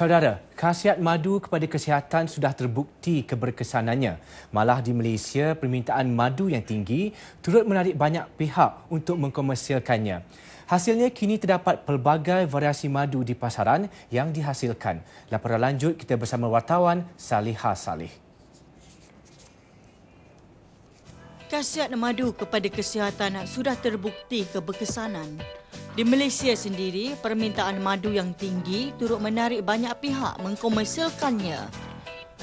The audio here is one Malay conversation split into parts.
Saudara, khasiat madu kepada kesihatan sudah terbukti keberkesanannya. Malah di Malaysia, permintaan madu yang tinggi turut menarik banyak pihak untuk mengkomersialkannya. Hasilnya kini terdapat pelbagai variasi madu di pasaran yang dihasilkan. Laporan lanjut kita bersama wartawan Salihah Salih. Khasiat madu kepada kesihatan sudah terbukti keberkesanan. Di Malaysia sendiri, permintaan madu yang tinggi turut menarik banyak pihak mengkomersialkannya.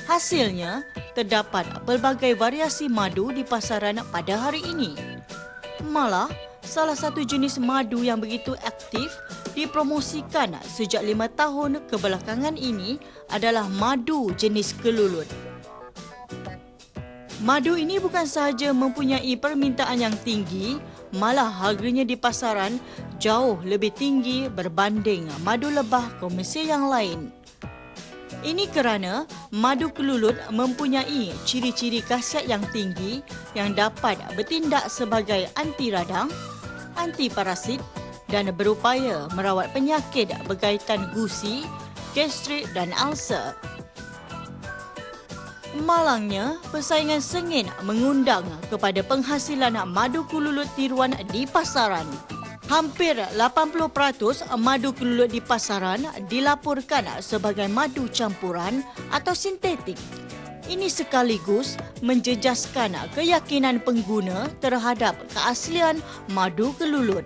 Hasilnya, terdapat pelbagai variasi madu di pasaran pada hari ini. Malah, salah satu jenis madu yang begitu aktif dipromosikan sejak lima tahun kebelakangan ini adalah madu jenis kelulut. Madu ini bukan sahaja mempunyai permintaan yang tinggi, malah harganya di pasaran jauh lebih tinggi berbanding madu lebah komersial yang lain. Ini kerana madu kelulut mempunyai ciri-ciri khasiat yang tinggi yang dapat bertindak sebagai anti radang, anti parasit dan berupaya merawat penyakit berkaitan gusi, gastrik dan ulcer. Malangnya, persaingan sengit mengundang kepada penghasilan madu kululut tiruan di pasaran. Hampir 80% madu kululut di pasaran dilaporkan sebagai madu campuran atau sintetik. Ini sekaligus menjejaskan keyakinan pengguna terhadap keaslian madu kelulut.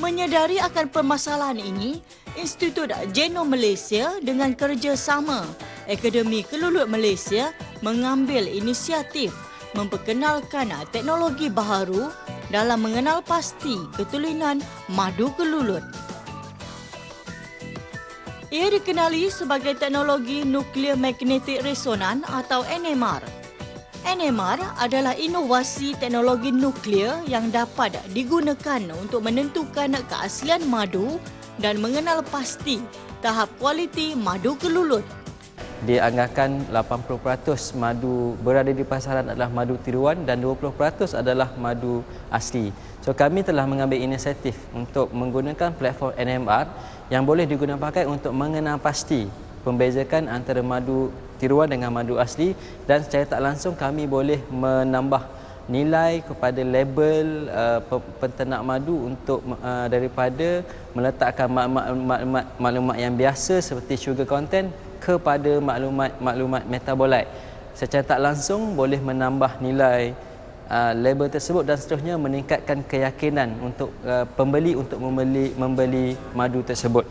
Menyedari akan permasalahan ini, Institut Genom Malaysia dengan kerjasama Akademi Kelulut Malaysia mengambil inisiatif memperkenalkan teknologi baharu dalam mengenal pasti ketulinan madu kelulut. Ia dikenali sebagai teknologi nuklear magnetic resonan atau NMR. NMR adalah inovasi teknologi nuklear yang dapat digunakan untuk menentukan keaslian madu dan mengenal pasti tahap kualiti madu kelulut dianggarkan 80% madu berada di pasaran adalah madu tiruan dan 20% adalah madu asli. So kami telah mengambil inisiatif untuk menggunakan platform NMR yang boleh digunakan untuk mengenal pasti pembezakan antara madu tiruan dengan madu asli dan secara tak langsung kami boleh menambah nilai kepada label uh, penternak madu untuk uh, daripada meletakkan maklumat-maklumat yang biasa seperti sugar content kepada maklumat-maklumat metabolit. Secara tak langsung boleh menambah nilai uh, label tersebut dan seterusnya meningkatkan keyakinan untuk uh, pembeli untuk membeli membeli madu tersebut.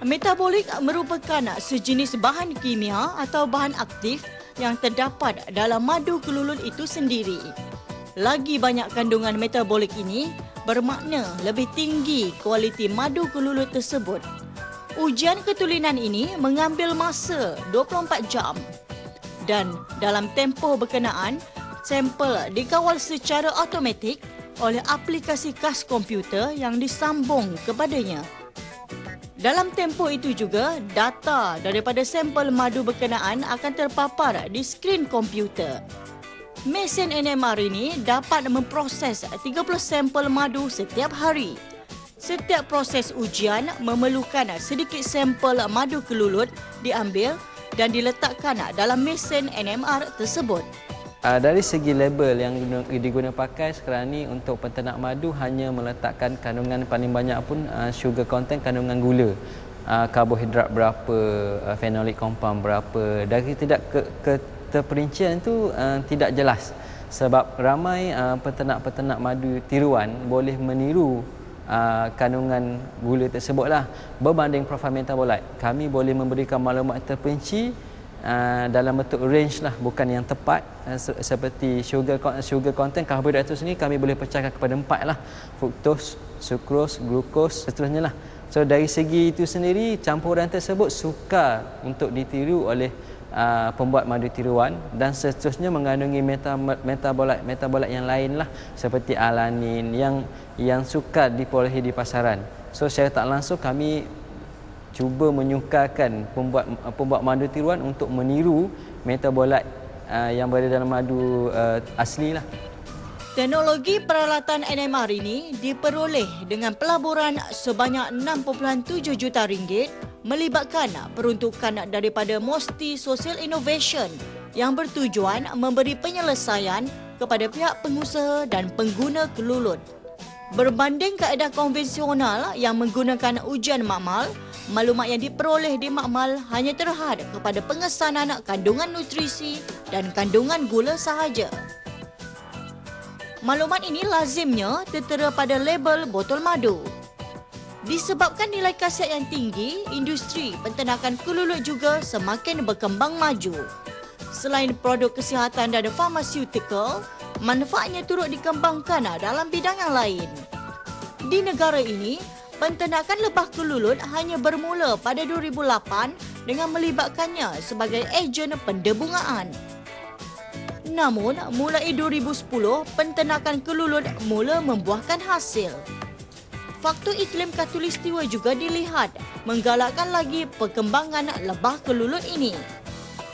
Metabolik merupakan sejenis bahan kimia atau bahan aktif yang terdapat dalam madu kelulut itu sendiri. Lagi banyak kandungan metabolik ini bermakna lebih tinggi kualiti madu kelulut tersebut. Ujian ketulinan ini mengambil masa 24 jam dan dalam tempoh berkenaan, sampel dikawal secara automatik oleh aplikasi kas komputer yang disambung kepadanya. Dalam tempoh itu juga, data daripada sampel madu berkenaan akan terpapar di skrin komputer. Mesin NMR ini dapat memproses 30 sampel madu setiap hari. Setiap proses ujian memerlukan sedikit sampel madu kelulut diambil dan diletakkan dalam mesin NMR tersebut. Uh, dari segi label yang digunakan pakai sekarang ini untuk penternak madu hanya meletakkan kandungan paling banyak pun uh, sugar content kandungan gula. Uh, karbohidrat berapa, phenolic compound berapa. Dari tidak ke, ke terperincian itu tidak jelas. Sebab ramai penternak-penternak madu tiruan boleh meniru uh, kandungan gula tersebutlah berbanding profil metabolit. Kami boleh memberikan maklumat terperinci uh, dalam bentuk range lah bukan yang tepat uh, seperti sugar sugar content karbohidrat itu sendiri kami boleh pecahkan kepada empat lah fructose, sucrose, glucose seterusnya lah. So dari segi itu sendiri campuran tersebut sukar untuk ditiru oleh uh, pembuat madu tiruan dan seterusnya mengandungi metabolit metabolit yang lain lah seperti alanin yang yang sukar diperolehi di pasaran. So secara tak langsung kami cuba menyukarkan pembuat pembuat madu tiruan untuk meniru metabolit uh, yang berada dalam madu uh, asli lah. Teknologi peralatan NMR ini diperoleh dengan pelaburan sebanyak 6.7 juta ringgit melibatkan peruntukan daripada Mosti Social Innovation yang bertujuan memberi penyelesaian kepada pihak pengusaha dan pengguna kelulut. Berbanding kaedah konvensional yang menggunakan ujian makmal, maklumat yang diperoleh di makmal hanya terhad kepada pengesanan kandungan nutrisi dan kandungan gula sahaja. Maklumat ini lazimnya tertera pada label botol madu. Disebabkan nilai khasiat yang tinggi, industri penternakan kelulut juga semakin berkembang maju. Selain produk kesihatan dan pharmaceutical, manfaatnya turut dikembangkan dalam bidang yang lain. Di negara ini, penternakan lebah kelulut hanya bermula pada 2008 dengan melibatkannya sebagai ejen pendebungaan. Namun, mulai 2010, penternakan kelulut mula membuahkan hasil. Faktor iklim katulistiwa juga dilihat menggalakkan lagi perkembangan lebah kelulut ini.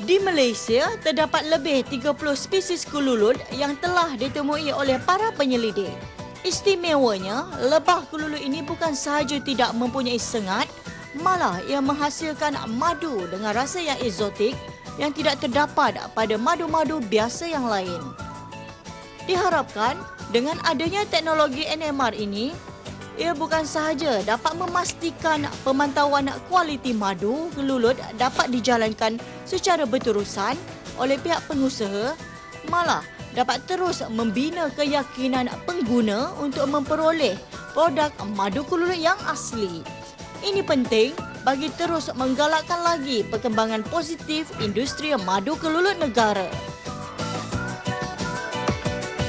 Di Malaysia, terdapat lebih 30 spesies kelulut yang telah ditemui oleh para penyelidik. Istimewanya, lebah kelulut ini bukan sahaja tidak mempunyai sengat, malah ia menghasilkan madu dengan rasa yang eksotik yang tidak terdapat pada madu-madu biasa yang lain. Diharapkan dengan adanya teknologi NMR ini, ia bukan sahaja dapat memastikan pemantauan kualiti madu gelulut dapat dijalankan secara berterusan oleh pihak pengusaha, malah dapat terus membina keyakinan pengguna untuk memperoleh produk madu kelulut yang asli. Ini penting bagi terus menggalakkan lagi perkembangan positif industri madu kelulut negara.